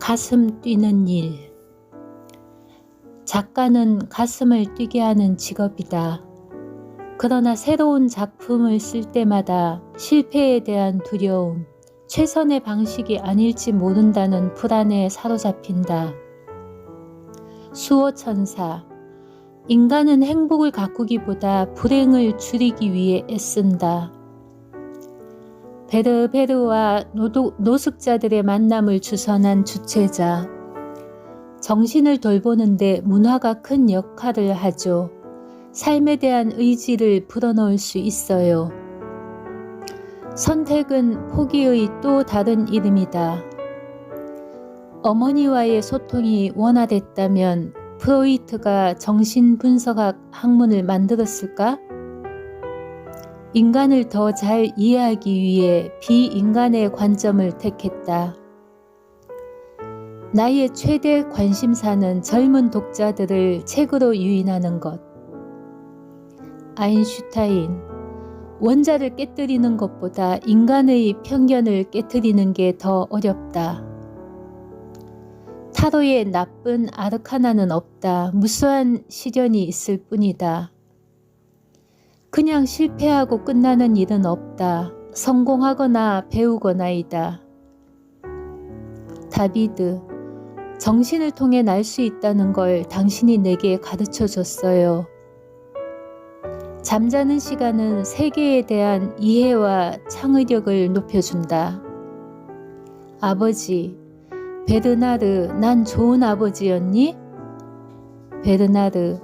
가슴 뛰는 일. 작가는 가슴을 뛰게 하는 직업이다. 그러나 새로운 작품을 쓸 때마다 실패에 대한 두려움, 최선의 방식이 아닐지 모른다는 불안에 사로잡힌다. 수호천사. 인간은 행복을 가꾸기보다 불행을 줄이기 위해 애쓴다. 베르베르와 노숙자들의 만남을 주선한 주체자. 정신을 돌보는데 문화가 큰 역할을 하죠. 삶에 대한 의지를 불어넣을 수 있어요. 선택은 포기의 또 다른 이름이다. 어머니와의 소통이 원활했다면 프로이트가 정신분석학 학문을 만들었을까? 인간을 더 잘 이해하기 위해 비인간의 관점을 택했다. 나의 최대 관심사는 젊은 독자들을 책으로 유인하는 것. 아인슈타인, 원자를 깨뜨리는 것보다 인간의 편견을 깨뜨리는 게 더 어렵다. 타로에 나쁜 아르카나는 없다. 무수한 시련이 있을 뿐이다. 그냥 실패하고 끝나는 일은 없다. 성공하거나 배우거나이다. 다비드, 정신을 통해 날 수 있다는 걸 당신이 내게 가르쳐 줬어요. 잠자는 시간은 세계에 대한 이해와 창의력을 높여준다. 아버지, 베르나르, 난 좋은 아버지였니? 베르나르,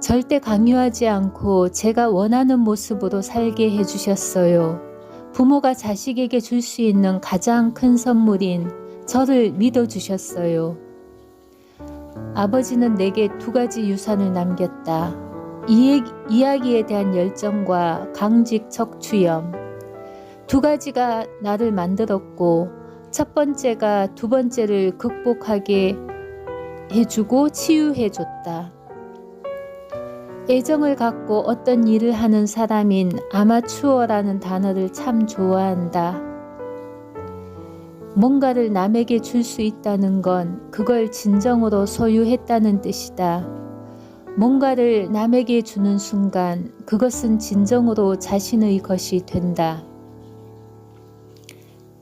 절대 강요하지 않고 제가 원하는 모습으로 살게 해주셨어요. 부모가 자식에게 줄 수 있는 가장 큰 선물인 저를 믿어주셨어요. 아버지는 내게 두 가지 유산을 남겼다. 이, 이야기에 대한 열정과 강직 척추염. 두 가지가 나를 만들었고, 첫 번째가 두 번째를 극복하게 해주고 치유해줬다. 애정을 갖고 어떤 일을 하는 사람인 아마추어라는 단어를 참 좋아한다. 뭔가를 남에게 줄 수 있다는 건 그걸 진정으로 소유했다는 뜻이다. 뭔가를 남에게 주는 순간 그것은 진정으로 자신의 것이 된다.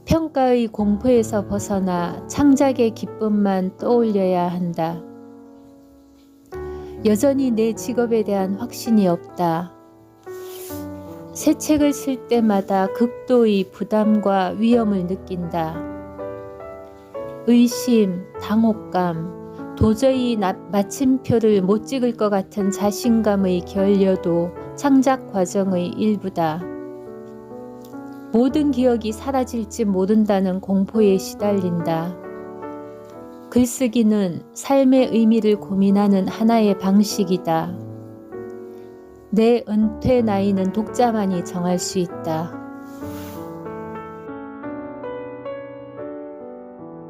평가의 공포에서 벗어나 창작의 기쁨만 떠올려야 한다. 여전히 내 직업에 대한 확신이 없다. 새 책을 쓸 때마다 극도의 부담과 위험을 느낀다. 의심, 당혹감, 도저히 나, 마침표를 못 찍을 것 같은 자신감의 결여도 창작 과정의 일부다. 모든 기억이 사라질지 모른다는 공포에 시달린다. 글쓰기는 삶의 의미를 고민하는 하나의 방식이다. 내 은퇴 나이는 독자만이 정할 수 있다.